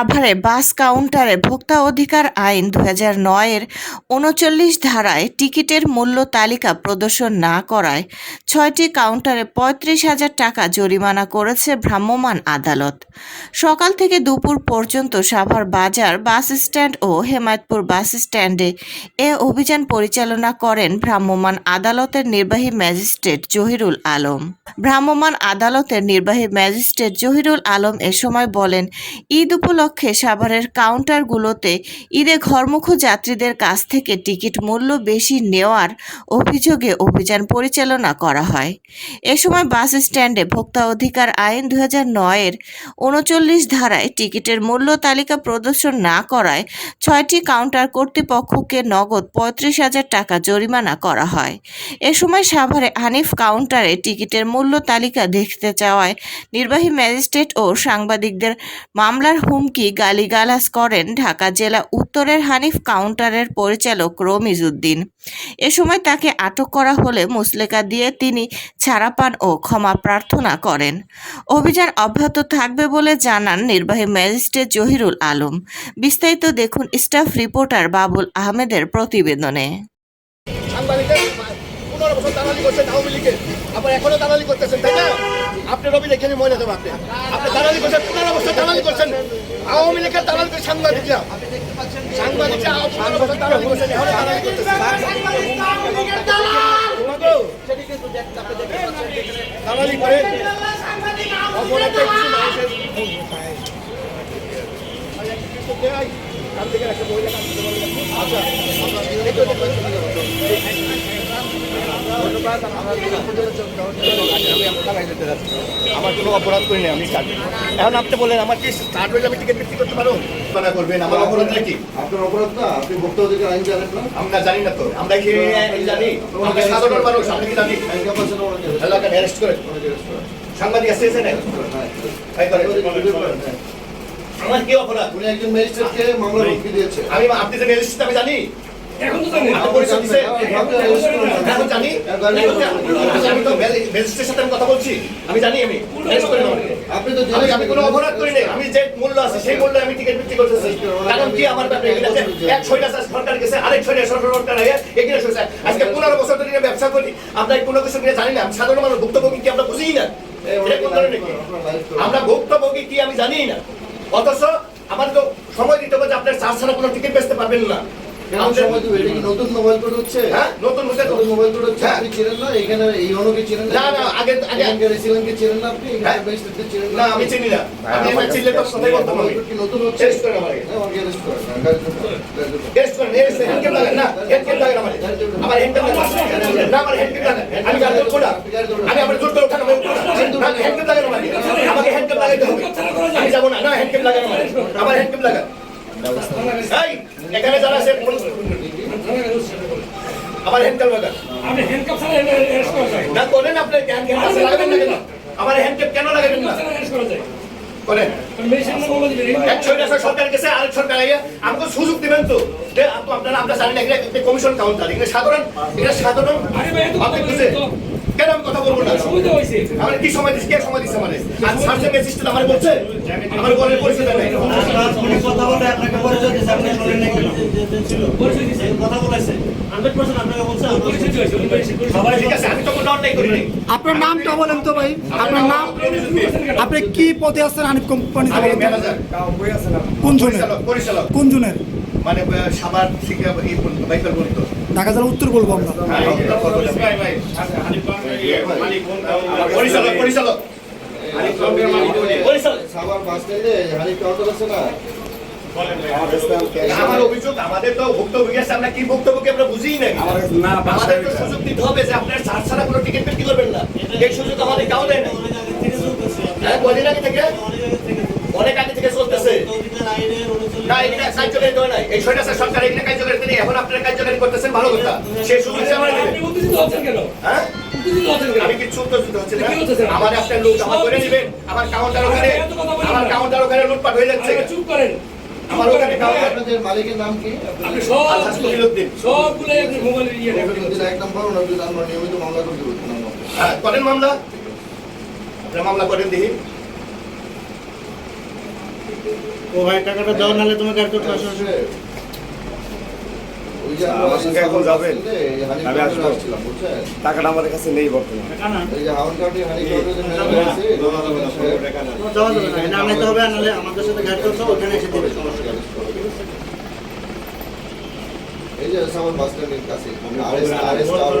সাভারে বাস কাউন্টারে ভোক্তা অধিকার আইন দু হাজার নয়ের উনচল্লিশ ধারায় টিকিটের মূল্য তালিকা প্রদর্শন না করায় ছয়টি কাউন্টারে পঁয়ত্রিশ হাজার টাকা জরিমানা করেছে ভ্রাম্যমাণ আদালত। সকাল থেকে দুপুর পর্যন্ত সাভার বাজার বাস স্ট্যান্ড ও হেমায়তপুর বাস স্ট্যান্ডে এ অভিযান পরিচালনা করেন ভ্রাম্যমাণ আদালতের নির্বাহী ম্যাজিস্ট্রেট জহিরুল আলম। ভ্রাম্যমাণ আদালতের নির্বাহী ম্যাজিস্ট্রেট জহিরুল আলম এ সময় বলেন, ঈদ উপলক্ষে সাভারের কাউন্টারগুলোতে ঈদে ঘরমুখো যাত্রীদের কাছ থেকে টিকিট মূল্য বেশি নেওয়ার অভিযোগে অভিযান পরিচালনা করা হয়। এ সময় বাস স্ট্যান্ডে ভোক্তা অধিকার আইন দু নয়ের উনচল্লিশ ধারায় টিকিটের মূল্য তালিকা প্রদর্শন না করায় ছয়টি কাউন্টার কর্তৃপক্ষকে নগদ পঁয়ত্রিশ হাজার টাকা জরিমানা করা হয়। এ সময় সাভারে হানিফ কাউন্টারে টিকিটের মূল্য তালিকা দেখতে চাওয়ায় নির্বাহী ম্যাজিস্ট্রেট ও সাংবাদিকদের মামলার হুমকি গালিগালাজ করেন ঢাকা জেলা উত্তরের হানিফ কাউন্টারের পরিচালক রমিজ উদ্দিন। এ সময় তাকে আটক করা হলে মুসলেকা দিয়ে তিনি ছাড়া পান ও ক্ষমা প্রার্থনা করেন। অভিযান অব্যাহত থাকবে বলে জানান নির্বাহী ম্যাজিস্ট্রেট জহিরুল আলম। বিস্তারিত দেখুন স্টাফ রিপোর্টার বাবুল আহমেদের প্রতিবেদনে। আবার এখনও দালালি করতেছেন, তাই না? আপনি রবি এখানে মনে দেবো আপনি। আপনি দালালি করছেন, পনেরো বছর দালালি করছেন। আওয়ামী লীগের দালালি করে সাংবাদিকরা সাংবাদিকরা একটা মহিলা করতে পারবে আচ্ছা। আমরা কোনো অপরাধ করিনি আমি স্টার্ট এখন আপনি বলেন আমার কি স্টার্ট হইলে আমি টিকিট বিক্রি করতে পারব? মানা করবেন আমার অপরাধ নাকি আপনার অপরাধ না আপনি ভোক্তা অধিকার আইন জানেন না? আমরা জানি না তো আমরা কি জানি? আমরা সাধারণ মানুষ আমরা কি জানি? এলাকায় অ্যারেস্ট করে সাংবাদিক আসতে এসে নেই আমার কি অপরাধ? উনি একজন ম্যাজিস্ট্রেটকে মামলা রুখে দিয়েছে। আমি আপনি যে রেজিস্ট্রি আমি জানি। এখন তো জানি আপনি পরিচয় দিছে। এখন জানি আমি তো সাথে আমি কথা বলছি আমি জানি আমি। আপনি তো আমি আমি কোনো অপরাধ করি নাই আমি যে মূল্য আছে সেই মূল্যে আমি টিকিট বিক্রি করতেছি কারণ কি আমার ব্যাপারে এগুলো এক ছয়টা সরকার গেছে আরেক ছয়টা সরকার এসেছে আজকে পনেরো বছর ধরে ব্যবসা করি এই কোনো কিছু নিয়ে জানি না আমি সাধারণ মানুষ ভুক্তভোগী কি আমরা বুঝি না? আমরা ভুক্তভোগী কি আমি জানি না অথচ আমার তো সময় দিতে হবে যে আপনার চার ছাড়া কোনো টিকিট বেচতে পারবেন না কেমন সময় দেবে এটা কি নতুন মোবাইল কোড হচ্ছে। হ্যাঁ? নতুন হচ্ছে নতুন মোবাইল কোড হচ্ছে। আপনি চিনেন না এখানে এই অনুকে চিনেন না, না, আগে- আগে- এখানকার রেসিডেন্টকে চিনেন না আপনি। এখানকার চিনেন না আমি চিনি না। আমি এবার চিনলে তো কথাই বলতাম আমি কি নতুন হচ্ছে। টেস্ট করে আমার হ্যাঁ, আমাকে করেন। হ্যাঁ। টেস্ট করেন এই হ্যান্ড না আমার আমার হ্যান্ড ক্যাপ লাগান। না আমার হ্যান্ড ক্যাপ লাগান। আমি গাড়ি ধরবো না আমি আমার জোর করে ওঠানো আমি না হ্যান্ড ক্যাপ লাগান আমাকে। আমাকে হ্যান্ড ক্যাপ লাগাইতে হবে। আমি যাব না না হ্যান্ড ক্যাপ লাগান আমার আমার হ্যান্ড ক্যাপ লাগান। এই এখানে যারা আছে আমার হ্যান্ড ক্যাপ লাগান আপনি হ্যান্ডকাপ ছাড়া অ্যারেস্ট করা যায়। না করেন আপনি হ্যান্ড লাগাবেন না কেন? আমার হ্যান্ড কেন লাগাবেন না? অ্যারেস্ট করা যায়। করেন। মেশিন বলে দিবেন এক ছয়টা সরকার গেছে আরেক সরকার আইয়া আমাকে সুযোগ দিবেন তো। যে আপ- আপনারা আমরা জানি না এগুলো একটা কমিশন কাউন্টার এগুলো সাধারণ সাধারণ আরে ভাই, তো। কেন আমি কথা বলব না? সুবিধা হয়েছে। আমার কি সময় দিচ্ছে কে সময় দিচ্ছে মানে আর সার্জেন্ট অ্যাসিস্ট্যান্ট আমার বলছে? আমার বলের পরিচয় দেয় নাই। কথা বলে আপনাকে পরিচয় দিয়েছে আপনি শুনেন না কেন? পরিচয় দিছে কথা বলেছে। হান্ড্রেড পার্সেন্ট আপনাকে বলছে। পরিচয় দিয়েছে উনি পরিচয় করেছে। সবাই ঠিক আছে আমি তো কোনো অন্যায় করি আপনার নামটা বলেন তো ভাই। আপনার নাম? আপনি কি পদে আছেন হানিফ কোম্পানিতে আমি ম্যানেজার কোন জনের পরিচালক পরিচালক। কোন জনের মানে সাভার থেকে এই পর্যন্ত বাইপার পর্যন্ত। ঢাকা জেলা উত্তর বলব আমরা। পরিচালক পরিচালক। পরিচালক। সাভার বাস স্ট্যান্ডে হানিফ কাউন্টার আছে না আমার অভিযোগ আমাদের তো ভুক্তভোগী আছে আমরা কি ভুক্তভোগী আমরা বুঝিই নাই। আমাদের তো সুযোগ দিতে হবে যে আপনার চার ছাড়া কোনো টিকিট বিক্রি করবেন না। এই সুযোগ আমাদের কাউ দেয় না হ্যাঁ কদিন আগে থেকে? অনেক আগে থেকে চলতেছে। না এগুলো কার্যকারী দেয় নাই। এই ছয়টা সরকার কার্যকারী এখন আপনারা কার্যকারী করতেছেন ভালো কথা। সেই সুযোগ আমার হ্যাঁ? আমি হচ্ছে না? কি হচ্ছে, স্যার? আমার আপনার লোক আমার করে দিবেন আমার কাউন্টার ওখানে আমার কাউন্টার ওখানে লুটপাট হয়ে যাচ্ছে। চুপ করেন। আমার ওখানে আপনাদের মালিকের নাম কি? আপনি সব আলহাজ সবগুলো আপনি মোবাইলে রাখবেন। এক নম্বর ওনার বিরুদ্ধে আমরা নিয়মিত মামলা করতে পারি হ্যাঁ করেন মামলা। আপনারা মামলা করেন দেখি। ও ভাই টাকাটা দাও নাহলে তুমি গাড়ি করতে আসো ওই যে আমরা সঙ্গে এখন যাবেন? আমি আসব। টাকাটা আমার কাছে নেই বর্তমানে আমাদের সাথে গাড়ি করতে ওখানে এসে দিবে সমস্যা এই যে সামর বাস স্ট্যান্ডের কাছে টাওয়ার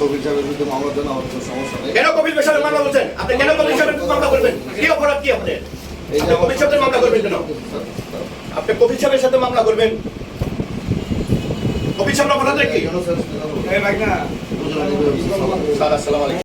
কবির সাহেবের বিরুদ্ধে মামলা দেন আমার কোনো সমস্যা নেই। কেন কবির সাহেবের মামলা বলছেন? আপনি কেন কবির সাহেবের মামলা করবেন? কি অপরাধ কি আপনাদের? আপনি কবির সাহেবের মামলা করবেন কেন। আপনি কবির সাহেবের সাথে মামলা করবেন? কবির সাহেবের অপরাধ কি? এই স্যার, এই ভাই না। বুঝলেন, স্যার আসসালামু আলাইকুম।